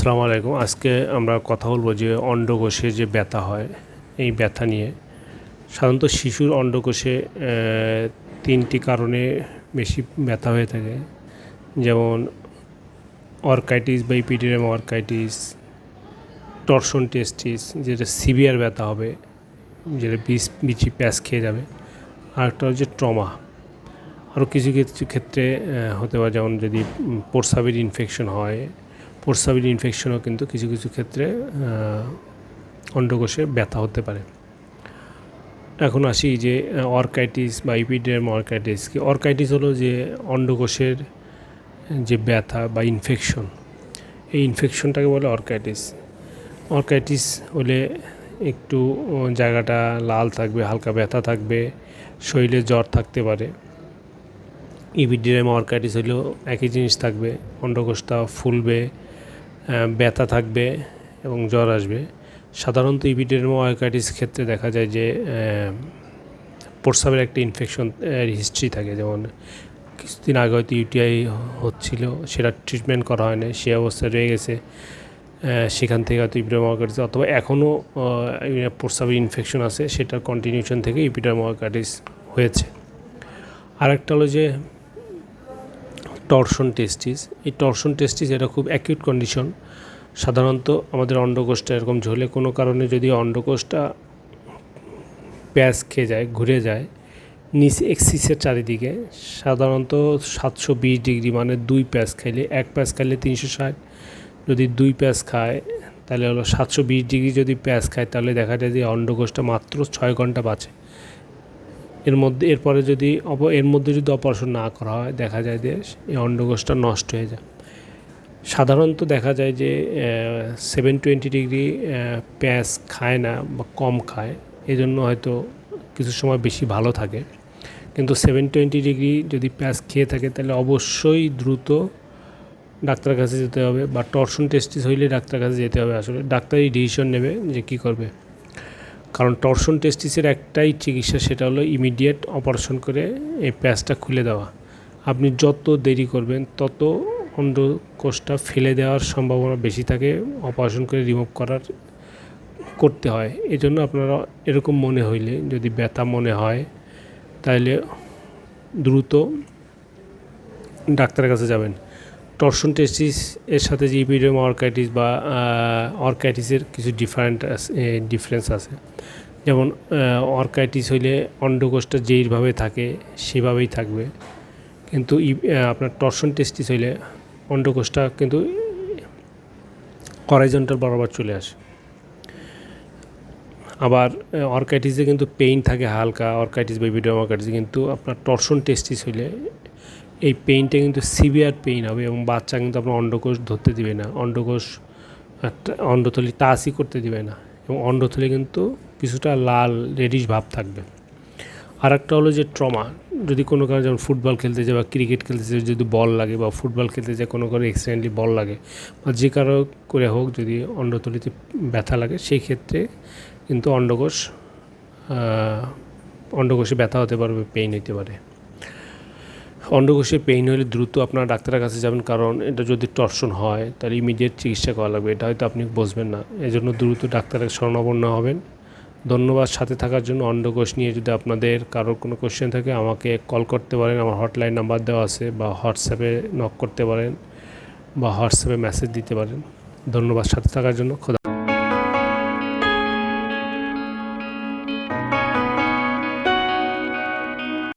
আসসালামু আলাইকুম। আজকে আমরা কথা বলব যে অন্ডকোষে যে ব্যথা হয়, এই ব্যথা নিয়ে। সাধারণত শিশুর অন্ডকোষে তিনটি কারণে বেশি ব্যথা হয়ে থাকে। যেমন অর্কাইটিস বা ইপিডিরাম অর্কাইটিস টর্সন টেস্টিস, যেটা সিভিয়ার ব্যথা হবে, যেটা বিষ, বিচি প্যাচ খেয়ে যাবে। আর একটা হচ্ছে ট্রমা। আরও কিছু কিছু ক্ষেত্রে হতে পারে, যেমন যদি পোরসাবির ইনফেকশন হয় পোরসাবির ইনফেকশনও কিন্তু কিছু কিছু ক্ষেত্রে অন্ডকোষে ব্যথা হতে পারে। এখন আসি যে অর্কাইটিস বা ইপিডেম অর্কাইটিস কি? অর্কাইটিস হলো যে অন্ডকোষের যে ব্যথা বা ইনফেকশন এই ইনফেকশনটাকে বলে অর্কাইটিস। অর্কাইটিস হলে একটু জায়গাটা লাল থাকবে, হালকা ব্যথা থাকবে, শরীরে জ্বর থাকতে পারে। ইবিডিরাম অর্কাইটিস হলেও একই জিনিস থাকবে, অন্ডকোষটা ফুলবে ব্যথা থাকবে এবং জ্বর আসবে। সাধারণত ইবিডিরাম অর্কাইটিস ক্ষেত্রে দেখা যায় যে প্রস্রাবের একটা ইনফেকশন হিস্ট্রি থাকে। যেমন কিছুদিন আগে হয়তো ইউটিআই হচ্ছিল, সেটা ট্রিটমেন্ট করা হয় না সে অবস্থায় রয়ে গেছে। সেখান থেকে হয়তো ইপিডার্ম অর্কাইটিস অথবা এখনও প্রস্রাবের ইনফেকশন আছে, সেটার কন্টিনিউশন থেকে ইপিডার্ম অর্কাইটিস হয়েছে। আরেকটা হলো যে টর্শন টেস্টিস। এই টর্শন টেস্টিস এটা খুব অ্যাকিউট কন্ডিশন সাধারণত আমাদের অন্ডকোষটা এরকম ঝোলে, কোনো কারণে যদি অন্ডকোষটা প্যাঁচ খেয়ে যায়, ঘুরে যায়, নিচ এক্সিসের চারিদিকে, সাধারণত সাতশো বিশ ডিগ্রি মানে দুই প্যাঁচ খাইলে এক প্যাঁচ খাইলে তিনশো ষাট। যদি দুই প্যাঁচ খায়, তাহলে হলো সাতশো বিশ ডিগ্রি যদি প্যাঁচ খায়, তাহলে দেখা যায় যে অন্ডকোষটা মাত্র ছয় ঘণ্টা বাঁচে। এর মধ্যে, এরপরে যদি অপ, এর মধ্যে যদি অপারেশন না করা হয়, দেখা যায় যে এই অন্ডকোষটা নষ্ট হয়ে যায়। সাধারণত দেখা যায় যে সেভেন টোয়েন্টি ডিগ্রি প্যাঁচ খায় না বা কম খায় এই জন্য হয়তো কিছু সময় বেশি ভালো থাকে। কিন্তু সেভেন টোয়েন্টি ডিগ্রি যদি প্যাঁচ খেয়ে থাকে, তাহলে অবশ্যই দ্রুত ডাক্তারের কাছে যেতে হবে বা টর্শন টেস্টিস হইলে ডাক্তারের কাছে যেতে হবে। আসলে ডাক্তারই ডিসিশন নেবে যে কী করবে। কারণ টর্শন টেস্টিসের একটাই চিকিৎসা সেটা হলো ইমিডিয়েট অপারেশন করে এই প্যাচটা খুলে দেওয়া। আপনি যত দেরি করবেন, তত অন্ডকোষটা ফেলে দেওয়ার সম্ভাবনা বেশি থাকে অপারেশন করে রিমুভ করার করতে হয়। এই জন্য আপনারা এরকম মনে হইলে, যদি ব্যথা মনে হয় তাহলে দ্রুত ডাক্তারের কাছে যাবেন। টর্শন টেস্টিস এর সাথে যে ইপিডিয়াম অর্কাইটিস বা অর্কাইটিসের কিছু ডিফারেন্ট ডিফারেন্স আছে। যেমন অর্কাইটিস হইলে অন্ডকোষটা যেইভাবে থাকে, সেভাবেই থাকবে। কিন্তু আপনার টর্শন টেস্টিস হইলে অন্ডকোষটা কিন্তু হরাইজন্টাল বরাবর চলে আসে। আবার অর্কাইটিসে কিন্তু পেইন থাকে হালকা, অর্কাইটিস বা ইপিডিয়াম অর্কাইটিস কিন্তু আপনার টর্শন টেস্টিস হইলে এই পেইনটা কিন্তু সিভিয়ার পেইন হবে এবং বাচ্চা কিন্তু আপনার অন্ডকোষ ধরতে দিবে না। অন্ডকোষ অন্ডথলি টাচই করতে দিবে না এবং অন্ডথলি কিন্তু কিছুটা লাল রেডিশ ভাব থাকবে। আর একটা হলো যে ট্রমা যদি কোনো কারণে যেমন ফুটবল খেলতে যায় বা ক্রিকেট খেলতে যায় যদি বল লাগে বা ফুটবল খেলতে যায় কোনো কারণে এক্সিডেন্টলি বল লাগে বা যে কারও করে হোক যদি অন্ডথলিতে ব্যথা লাগে সেই ক্ষেত্রে কিন্তু অন্ডকোষ অন্ডকোষে ব্যথা হতে পারবে পেইন হতে পারে। অন্ডকোষে পেইন হলে দ্রুত আপনার ডাক্তারের কাছে যাবেন, কারণ এটা যদি টর্শন হয়, তাহলে ইমিডিয়েট চিকিৎসা করা লাগবে। এটা হয়তো আপনি বুঝবেন না। এই জন্য দ্রুত ডাক্তারের শরণাপন্ন হবেন। ধন্যবাদ সাথে থাকার জন্য। অন্ডকোষ নিয়ে যদি আপনাদের কারোর কোনো কোশ্চেন থাকে, আমাকে কল করতে পারেন। আমার হটলাইন নাম্বার দেওয়া আছে, বা হোয়াটসঅ্যাপে নক করতে পারেন, বা হোয়াটসঅ্যাপে মেসেজ দিতে পারেন। ধন্যবাদ সাথে থাকার জন্য। খোদা